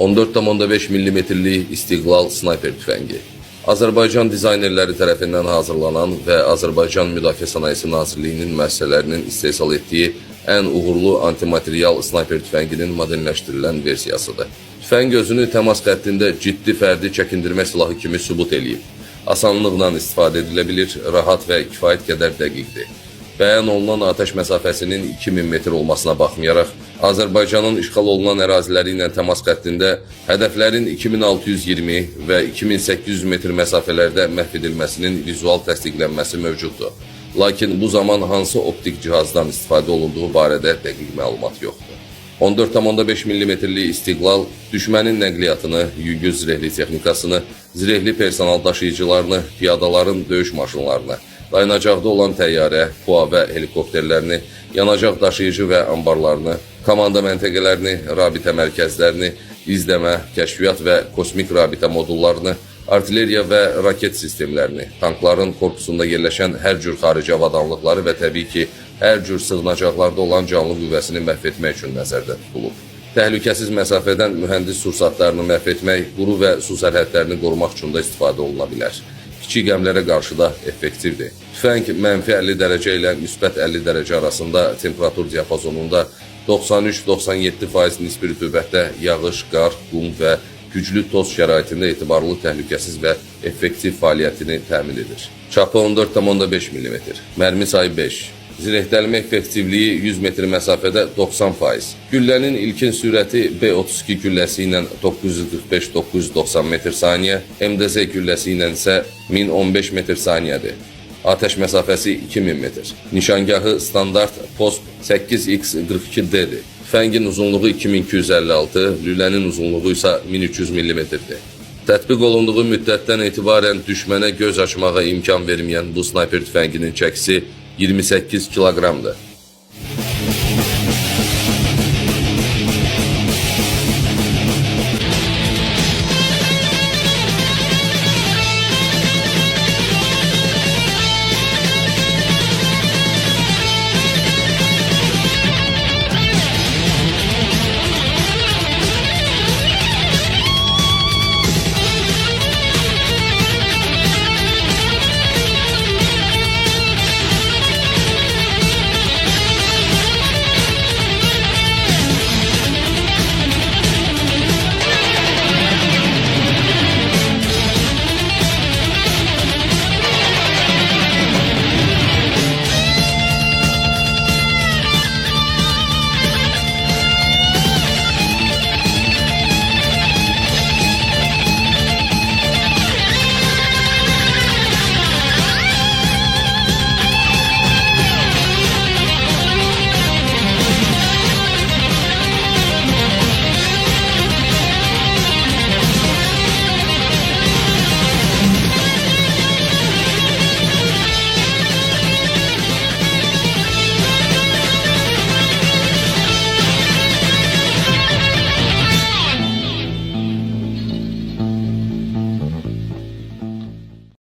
14,5 mm'lik İstiqlal snayper tüfəngi. Azərbaycan dizaynerləri tərəfindən hazırlanan və Azərbaycan Müdafiə Sənayesi Nazirliyinin müəssisələrinin istehsal etdiyi ən uğurlu antimaterial snayper tüfənginin modelləşdirilən versiyasıdır. Tüfəng özünü təmas xəttində ciddi fərdi çəkindirmə silahı kimi sübut eləyib. Asanlıqla istifadə edilə bilir, rahat və kifayət qədər dəqiqdir. Bəyan olunan atəş məsafəsinin 2000 metr olmasına baxmayaraq, Azərbaycanın işğal olunan əraziləri ilə təmas xəttində hədəflərin 2620 və 2800 metr məsafələrdə məhv edilməsinin vizual təsdiqlənməsi mövcuddur. Lakin bu zaman hansı optik cihazdan istifadə olunduğu barədə dəqiq məlumat yoxdur. 14,5 mm'lik İstiqlal düşmənin nəqliyyatını, yüngül zirehli texnikasını, zirehli personal daşıyıcılarını, piyadaların döyüş maşınlarını, dayanacaqda olan təyyarə, PUA və helikopterlərini, yanacaq daşıyıcı və anbarlarını, komanda məntəqələrini, rabitə mərkəzlərini, izləmə, kəşfiyyat və kosmik rabitə modullarını, artilleriya və raket sistemlərini, tankların korpusunda yerləşən hər cür xarici avadanlıqları və təbii ki, hər cür sığınacaqlarda olan canlı qüvvəsini məhv etmək üçün nəzərdə tutulub. Təhlükəsiz məsafədən mühəndis sursatlarını məhv etmək, quru və su sərhədlərini qorumaq üçün də istifadə oluna bilər. Kiçik gəmilərə qarşı da effektivdir. Tüfəng mənfi 50 dərəcə ilə müsbət 50 dərəcə arasında temperatur diapazonunda 93-97% nisbi rütubətdə yağış, qar, qum və güclü toz şəraitində etibarlı təhlükəsiz və effektiv fəaliyyətini təmin edir. Çapı 14,5 mm, mərmi sayı 5, Zirəhdəlmə effektivliyi 100 metr məsafədə 90%. Güllənin ilkin sürəti B32 gülləsi ilə 945-990 metr saniyə, MDZ gülləsi ilə isə 1015 metr saniyədir. Atəş məsafəsi 2000 metr. Nişangahı standart post 8x42D-dir. Tüfəngin uzunluğu 2256, lülənin uzunluğu isə 1300 mm-dir. Tətbiq olunduğu müddətdən etibarən düşmənə göz açmağa imkan verməyən bu snayper tüfənginin çəkisi 28 kiloqramdır.